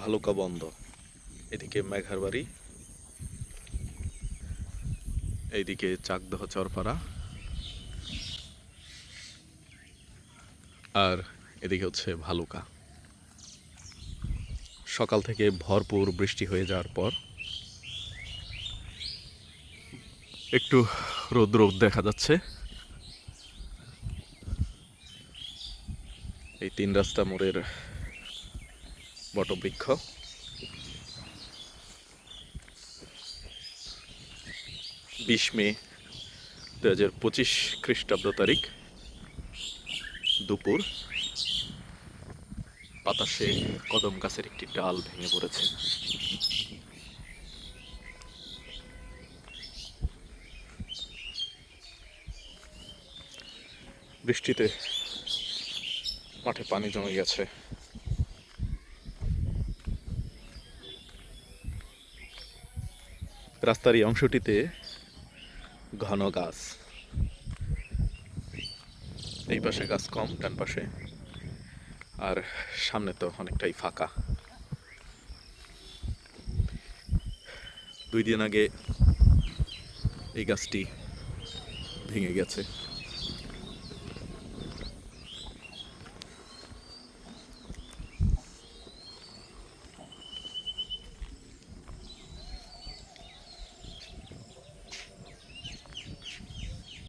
ভালুকা বন্ধ। এদিকে মেঘার বাড়ি, এইদিকে চাকদহ চরপাড়া, আর এদিকে হচ্ছে ভালুকা। সকাল থেকে ভরপুর বৃষ্টি হয়ে যাওয়ার পর একটু রোদ রোদ দেখা যাচ্ছে। এই তিন রাস্তা মোড়ের বটবৃক্ষ বিশ মে দু হাজার পঁচিশ খ্রিস্টাব্দ তারিখ, দুপুর। বাতাসে কদম গাছের একটি ডাল ভেঙে পড়েছে। বৃষ্টিতে মাঠে পানি জমে গেছে। রাস্তার এই অংশটিতে ঘন গাছ। এই পাশে গাছ কম, ডান পাশে। আর সামনে তো অনেকটাই ফাঁকা। দুই দিন আগে এই গাছটি ভেঙে গেছে।